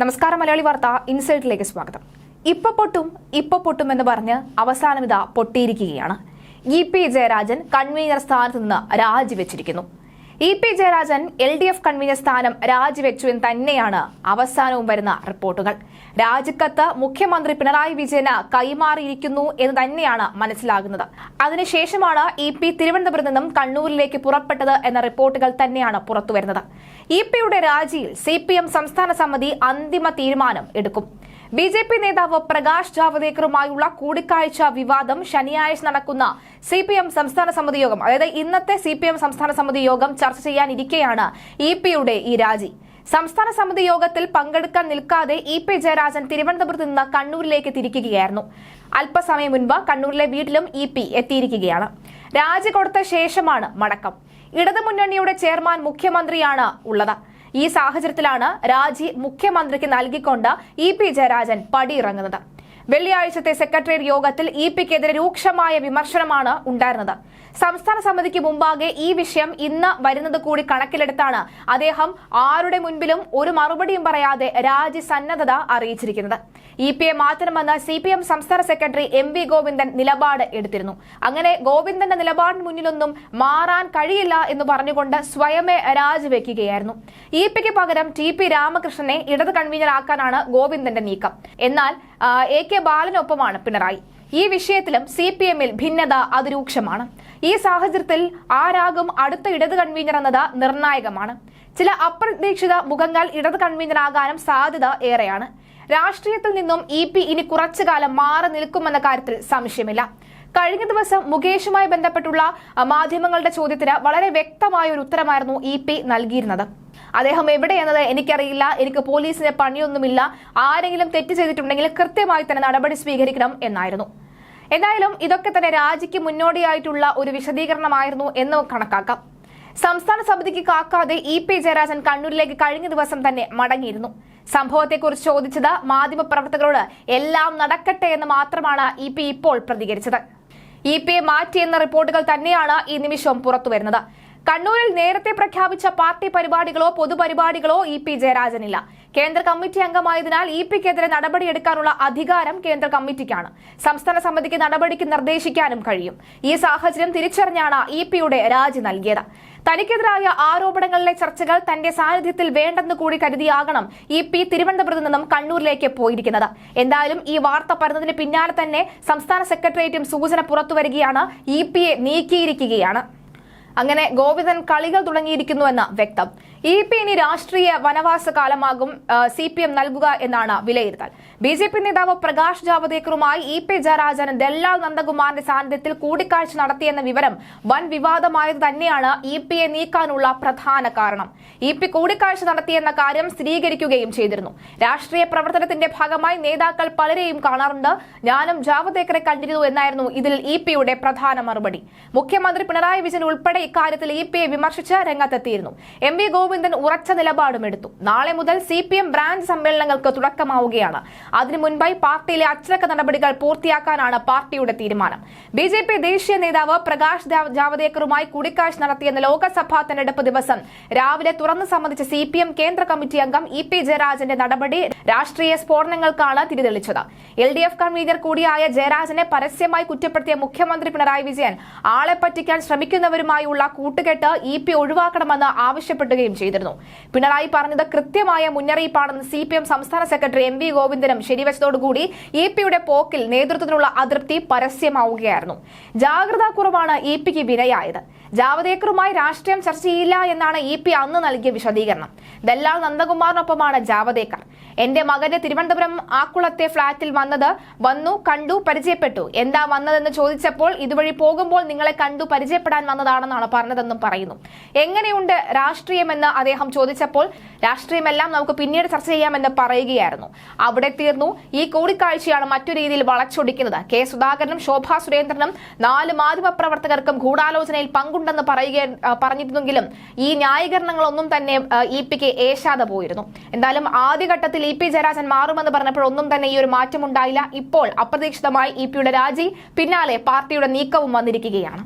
നമസ്കാരം മലയാളി വാർത്ത ഇൻസൈറ്റിലേക്ക് സ്വാഗതം. ഇപ്പൊ പൊട്ടും ഇപ്പൊ പൊട്ടും എന്ന് പറഞ്ഞ് അവസാനം ഇതാ പൊട്ടിയിരിക്കുകയാണ്. ഇ പി ജയരാജൻ കൺവീനർ സ്ഥാനത്ത് നിന്ന് രാജിവെച്ചിരിക്കുന്നു. E P Jayarajan L D F convener സ്ഥാനം രാജിവെച്ചു എന്ന് തന്നെയാണ് അവസാനവും വരുന്ന റിപ്പോർട്ടുകൾ. രാജിക്കത്ത് മുഖ്യമന്ത്രി പിണറായി വിജയന് കൈമാറിയിരിക്കുന്നു എന്ന് തന്നെയാണ് മനസ്സിലാകുന്നത്. അതിനുശേഷമാണ് ഇ പി തിരുവനന്തപുരത്ത് നിന്നും കണ്ണൂരിലേക്ക് പുറപ്പെട്ടത് എന്ന റിപ്പോർട്ടുകൾ തന്നെയാണ് പുറത്തുവരുന്നത്. ഇ പിയുടെ രാജിയിൽ സി സംസ്ഥാന സമിതി അന്തിമ തീരുമാനം എടുക്കും. ബി ജെ പി നേതാവ് പ്രകാശ് ജാവദേക്കറുമായുള്ള കൂടിക്കാഴ്ച വിവാദം ശനിയാഴ്ച നടക്കുന്ന സി പി എം സംസ്ഥാന സമിതി യോഗം. അതായത് ഇന്നത്തെ സി പി എം സംസ്ഥാന സമിതി യോഗം ചർച്ച ചെയ്യാനിരിക്കെയാണ് ഇ പിയുടെ ഈ രാജി. സംസ്ഥാന സമിതി യോഗത്തിൽ പങ്കെടുക്കാൻ നിൽക്കാതെ ഇ പി ജയരാജൻ തിരുവനന്തപുരത്ത് നിന്ന് കണ്ണൂരിലേക്ക് തിരിക്കുകയായിരുന്നു. അല്പസമയം മുൻപ് കണ്ണൂരിലെ വീട്ടിലും ഇ പി എത്തിയിരിക്കുകയാണ്. രാജി കൊടുത്ത ശേഷമാണ് മടക്കം. ഇടതുമുന്നണിയുടെ ചെയർമാൻ മുഖ്യമന്ത്രിയാണ് ഉള്ളത്. ഈ സാഹചര്യത്തിലാണ് രാജി മുഖ്യമന്ത്രിക്ക് നൽകിക്കൊണ്ട് ഇ പി ജയരാജൻ പടിയിറങ്ങുന്നത്. വെള്ളിയാഴ്ചത്തെ സെക്രട്ടേറിയറ്റ് യോഗത്തിൽ ഇ പിക്കെതിരെ രൂക്ഷമായ വിമർശനമാണ് ഉണ്ടായിരുന്നത്. സംസ്ഥാന സമിതിക്ക് മുമ്പാകെ ഈ വിഷയം ഇന്ന് വരുന്നത് കൂടി കണക്കിലെടുത്താണ് അദ്ദേഹം ആരുടെ മുൻപിലും ഒരു മറുപടിയും പറയാതെ രാജി സന്നദ്ധത അറിയിച്ചിരിക്കുന്നത്. ഇ പി എ മാറ്റണമെന്ന് സി പി എം സംസ്ഥാന സെക്രട്ടറി എം വി ഗോവിന്ദൻ നിലപാട് എടുത്തിരുന്നു. അങ്ങനെ ഗോവിന്ദന്റെ നിലപാടിന് മുന്നിലൊന്നും മാറാൻ കഴിയില്ല എന്ന് പറഞ്ഞുകൊണ്ട് സ്വയമേ രാജിവെക്കുകയായിരുന്നു. ഇ പിക്ക് പകരം ടി പി രാമകൃഷ്ണനെ ഇടത് കൺവീനറാക്കാനാണ് ഗോവിന്ദന്റെ നീക്കം. എന്നാൽ എ കെ ബാലനൊപ്പമാണ് പിണറായി. ഈ വിഷയത്തിലും സി പി എമ്മിൽ ഭിന്നത അതിരൂക്ഷമാണ്. ഈ സാഹചര്യത്തിൽ ആരാകും അടുത്ത ഇടത് കൺവീനർ എന്നത് നിർണായകമാണ്. ചില അപ്രതീക്ഷിത മുഖങ്ങൾ ഇടത് കൺവീനറാകാനും സാധ്യത ഏറെയാണ്. രാഷ്ട്രീയത്തിൽ നിന്നും ഇ പി ഇനി കുറച്ചു കാലം മാറി നിൽക്കുമെന്ന കാര്യത്തിൽ സംശയമില്ല. കഴിഞ്ഞ ദിവസം മുകേഷുമായി ബന്ധപ്പെട്ടുള്ള മാധ്യമങ്ങളുടെ ചോദ്യത്തിന് വളരെ വ്യക്തമായ ഒരു ഉത്തരമായിരുന്നു ഇ പി നൽകിയിരുന്നത്. അദ്ദേഹം എവിടെയെന്നത് എനിക്കറിയില്ല എനിക്ക് പോലീസിന് പണിയൊന്നുമില്ല ആരെങ്കിലും തെറ്റ് ചെയ്തിട്ടുണ്ടെങ്കിൽ കൃത്യമായി തന്നെ നടപടി സ്വീകരിക്കണം എന്നായിരുന്നു. എന്തായാലും ഇതൊക്കെ തന്നെ രാജിക്ക് മുന്നോടിയായിട്ടുള്ള ഒരു വിശദീകരണമായിരുന്നു എന്ന് കണക്കാക്കാം. സംസ്ഥാന സമിതിക്ക് കാക്കാതെ ഇ പി ജയരാജൻ കണ്ണൂരിലേക്ക് കഴിഞ്ഞ ദിവസം തന്നെ മടങ്ങിയിരുന്നു. സംഭവത്തെക്കുറിച്ച് ചോദിച്ചത് മാധ്യമപ്രവർത്തകരോട് എല്ലാം നടക്കട്ടെ എന്ന് മാത്രമാണ് ഇ ഇപ്പോൾ പ്രതികരിച്ചത്. ഇ പി എ മാറ്റിയെന്ന റിപ്പോർട്ടുകൾ തന്നെയാണ് ഈ നിമിഷം പുറത്തുവരുന്നത്. കണ്ണൂരിൽ നേരത്തെ പ്രഖ്യാപിച്ച പാർട്ടി പരിപാടികളോ പൊതുപരിപാടികളോ ഇ പി ജയരാജനില്ല. കേന്ദ്ര കമ്മിറ്റി അംഗമായതിനാൽ ഇ പിക്കെതിരെ നടപടിയെടുക്കാനുള്ള അധികാരം കേന്ദ്ര കമ്മിറ്റിക്കാണ്. സംസ്ഥാന സമിതിക്ക് നടപടിക്ക് നിർദ്ദേശിക്കാനും കഴിയും. ഈ സാഹചര്യം തിരിച്ചറിഞ്ഞാണ് ഇ പിയുടെ രാജി നൽകിയത്. തനിക്കെതിരായ ആരോപണങ്ങളിലെ ചർച്ചകൾ തന്റെ സാന്നിധ്യത്തിൽ വേണ്ടെന്ന് കൂടി കരുതിയാകണം ഇ പി തിരുവനന്തപുരത്ത് നിന്നും കണ്ണൂരിലേക്ക് പോയിരിക്കുന്നത്. എന്തായാലും ഈ വാർത്ത പറഞ്ഞതിന് പിന്നാലെ തന്നെ സംസ്ഥാന സെക്രട്ടേറിയറ്റും സൂചന പുറത്തുവരികയാണ് ഇ പിയെ നീക്കിയിരിക്കുകയാണ്. അങ്ങനെ ഗോവിന്ദൻ കളികൾ തുടങ്ങിയിരിക്കുന്നുവെന്ന് വ്യക്തം. ഇ പി ഇനി രാഷ്ട്രീയ വനവാസ കാലമാകും സി പി എം നൽകുക എന്നാണ് വിലയിരുത്തൽ. ബി ജെ പി നേതാവ് പ്രകാശ് ജാവദേക്കറുമായി ഇ പി ജയരാജൻ ദല്ലാൽ നന്ദകുമാറിന്റെ സാന്നിധ്യത്തിൽ കൂടിക്കാഴ്ച നടത്തിയെന്ന വിവരം വൻ വിവാദമായത് തന്നെയാണ് ഇ പിയെ നീക്കാനുള്ള പ്രധാന കാരണം. ഇ പി കൂടിക്കാഴ്ച നടത്തിയെന്ന കാര്യം സ്ഥിരീകരിക്കുകയും ചെയ്തിരുന്നു. രാഷ്ട്രീയ പ്രവർത്തനത്തിന്റെ ഭാഗമായി നേതാക്കൾ പലരെയും കാണാറുണ്ട്. ഞാനും ജാവദേക്കറെ കണ്ടിരുന്നു എന്നായിരുന്നു ഇതിൽ ഇ പിയുടെ പ്രധാന മറുപടി. മുഖ്യമന്ത്രി പിണറായി വിജയൻ ഉൾപ്പെടെ ഇക്കാര്യത്തിൽ ഇ പിയെ വിമർശിച്ച് രംഗത്തെത്തിയിരുന്നു. എം വി ഗോവിന്ദൻ ഉറച്ച നിലപാടുമെടുത്തു നാളെ മുതൽ സി പി എം ബ്രാഞ്ച് സമ്മേളനങ്ങൾക്ക് തുടക്കമാവുകയാണ്. അതിനു മുൻപായി പാർട്ടിയിലെ അച്ചടക്ക നടപടികൾ പൂർത്തിയാക്കാനാണ് പാർട്ടിയുടെ തീരുമാനം. ബി ജെ പി ദേശീയ നേതാവ് പ്രകാശ് ജാവ- ജാവദേക്കറുമായി കൂടിക്കാഴ്ച നടത്തിയെന്ന ലോക്സഭാ തെരഞ്ഞെടുപ്പ് ദിവസം രാവിലെ തുറന്നു സംബന്ധിച്ച സി പി എം കേന്ദ്ര കമ്മിറ്റി അംഗം ഇ പി ജയരാജന്റെ നടപടി രാഷ്ട്രീയ സ്ഫോടനങ്ങൾക്കാണ് തിരിതെളിച്ചത്. എൽ ഡി എഫ് കൺവീനർ കൂടിയായ ജയരാജനെ പരസ്യമായി കുറ്റപ്പെടുത്തിയ മുഖ്യമന്ത്രി പിണറായി വിജയൻ ആളെ പറ്റിക്കാൻ ശ്രമിക്കുന്നവരുമായുള്ള കൂട്ടുകെട്ട് ഇ പി ഒഴിവാക്കണമെന്ന് ആവശ്യപ്പെടുകയും ചെയ്തിരുന്നു. പിണറായി പറഞ്ഞത് കൃത്യമായ മുന്നറിയിപ്പാണെന്ന് സി പി എം സംസ്ഥാന സെക്രട്ടറി എം വി ഗോവിന്ദനും ശരിവച്ചതോടുകൂടി ഇ പിയുടെ പോക്കിൽ നേതൃത്വത്തിനുള്ള അതൃപ്തി പരസ്യമാവുകയായിരുന്നു. ജാഗ്രതാ കുറവാണ് ഇ പിക്ക് വിനയായത്. ജാവദേക്കറുമായി രാഷ്ട്രീയം ചർച്ച ചെയ്യില്ല എന്നാണ് ഇ പി അന്ന് നൽകിയ വിശദീകരണം. ദല്ലാൽ നന്ദകുമാറിനൊപ്പമാണ് ജാവദേക്കർ. എന്റെ മകന്റെ തിരുവനന്തപുരം ആക്കുളത്തെ ഫ്ളാറ്റിൽ വന്നത് വന്നു കണ്ടു പരിചയപ്പെട്ടു. എന്താ വന്നതെന്ന് ചോദിച്ചപ്പോൾ ഇതുവഴി പോകുമ്പോൾ നിങ്ങളെ കണ്ടു പരിചയപ്പെടാൻ വന്നതാണെന്നാണ് പറഞ്ഞതെന്നും പറയുന്നു. എങ്ങനെയുണ്ട് രാഷ്ട്രീയമെന്ന് അദ്ദേഹം ചോദിച്ചപ്പോൾ രാഷ്ട്രീയമെല്ലാം നമുക്ക് പിന്നീട് ചർച്ച ചെയ്യാമെന്ന് പറയുകയായിരുന്നു. അവിടെ തീർന്നു. ഈ കൂടിക്കാഴ്ചയാണ് മറ്റു രീതിയിൽ വളച്ചൊടിക്കുന്നത്. കെ സുധാകരനും ശോഭാ സുരേന്ദ്രനും നാല് മാധ്യമപ്രവർത്തകർക്കും ഗൂഢാലോചനയിൽ പങ്കുണ്ടെന്ന് പറയുക പറഞ്ഞിരുന്നെങ്കിലും ഈ ന്യായീകരണങ്ങളൊന്നും തന്നെ ഇ പിക്ക് ഏശാതെ പോയിരുന്നു. എന്തായാലും ആദ്യഘട്ടത്തിൽ ഇ പി ജയരാജൻ മാറുമെന്ന് പറഞ്ഞപ്പോൾ ഒന്നും തന്നെ ഈ ഒരു മാറ്റം ഉണ്ടായില്ല. ഇപ്പോൾ അപ്രതീക്ഷിതമായി ഇ പിയുടെ രാജി പിന്നാലെ പാർട്ടിയുടെ നീക്കവും വന്നിരിക്കുകയാണ്.